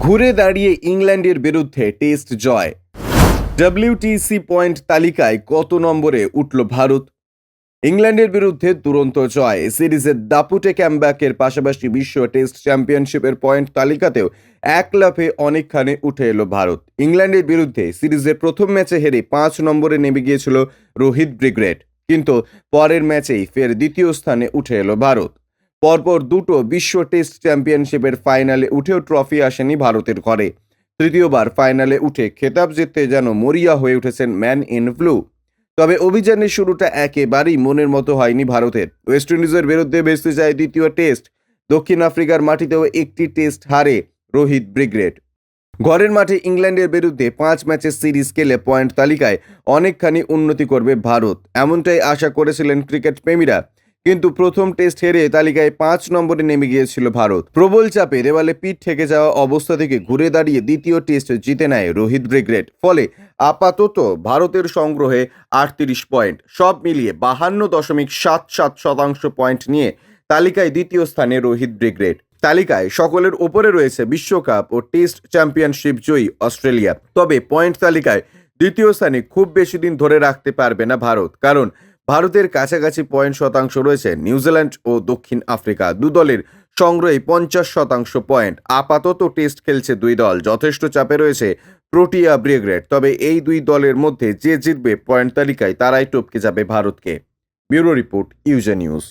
ঘুরে দাঁড়িয়ে ইংল্যান্ডের বিরুদ্ধে টেস্ট জয়। ডব্লিউটিসি পয়েন্ট তালিকায় কত নম্বরে উঠল ভারত? ইংল্যান্ডের বিরুদ্ধে দুরন্ত জয়। সিরিজের দাপুটে ক্যামব্যাকের পাশাপাশি বিশ্ব টেস্ট চ্যাম্পিয়নশিপের পয়েন্ট তালিকাতেও এক লাফে অনেকখানে উঠে এলো ভারত। ইংল্যান্ডের বিরুদ্ধে সিরিজের প্রথম ম্যাচে হেরে পাঁচ নম্বরে নেমে গিয়েছিল রোহিত ব্রিগ্রেড কিন্তু পরের ম্যাচেই ফের দ্বিতীয় স্থানে উঠে এলো ভারত। পরপর দুটো বিশ্ব টেস্ট চ্যাম্পিয়নশিপের ফাইনালে উঠেও ট্রফি আসেনি ভারতের ঘরে। তৃতীয়বার ফাইনালে উঠে খেতাব জিততে যেন মরিয়া হয়ে উঠেছেন ম্যান ইন ব্লু। তবে অভিযানের শুরুটা একেবারেই মনের মতো হয়নি ভারতের। ওয়েস্ট ইন্ডিজের বিরুদ্ধে বেসতে যায় দ্বিতীয় টেস্ট। দক্ষিণ আফ্রিকার মাটিতেও একটি টেস্ট হারে রোহিত ব্রিগ্রেড ঘরের মাঠে ইংল্যান্ডের বিরুদ্ধে পাঁচ ম্যাচের সিরিজ খেলে পয়েন্ট তালিকায় অনেকখানি উন্নতি করবে ভারত। এমনটাই আশা করেছিলেন ক্রিকেট প্রেমীরা। কিন্তু প্রথম টেস্ট হেরে তালিকায় পাঁচ নম্বরে নেমে গিয়েছিল ভারত। প্রবল চাপে দেওয়ালে পিঠ ঠেকে যাওয়া অবস্থা থেকে ঘুরে দাঁড়িয়ে দ্বিতীয় টেস্ট জিতে নেয় রোহিত ব্রিগ্রেড ফলে আপাতত ভারতের সংগ্রহে আটত্রিশ পয়েন্ট। সব মিলিয়ে বাহান্ন দশমিক সাত সাত শতাংশ পয়েন্ট নিয়ে তালিকায় দ্বিতীয় স্থানে রোহিত ব্রিগ্রেড তালিকায় সকলের ওপরে রয়েছে বিশ্বকাপ ও টেস্ট চ্যাম্পিয়নশিপ জয়ী অস্ট্রেলিয়া। তবে পয়েন্ট তালিকায় দ্বিতীয় স্থানে খুব বেশি দিন ধরে রাখতে পারবে না ভারত। কারণ ভারতের কাছাকাছি পয়েন্ট শতাংশ রয়েছে নিউজিল্যান্ড ও দক্ষিণ আফ্রিকা। দু দলের সংগ্রহে পঞ্চাশ শতাংশ পয়েন্ট। আপাতত টেস্ট খেলছে দুই দল। যথেষ্ট চাপে রয়েছে প্রোটিয়া ব্রিগ্রেড। তবে এই দুই দলের মধ্যে যে জিতবে পয়েন্ট তালিকায় তারাই টপকে যাবে ভারতকে। ব্যুরো রিপোর্ট ইউজে নিউজ।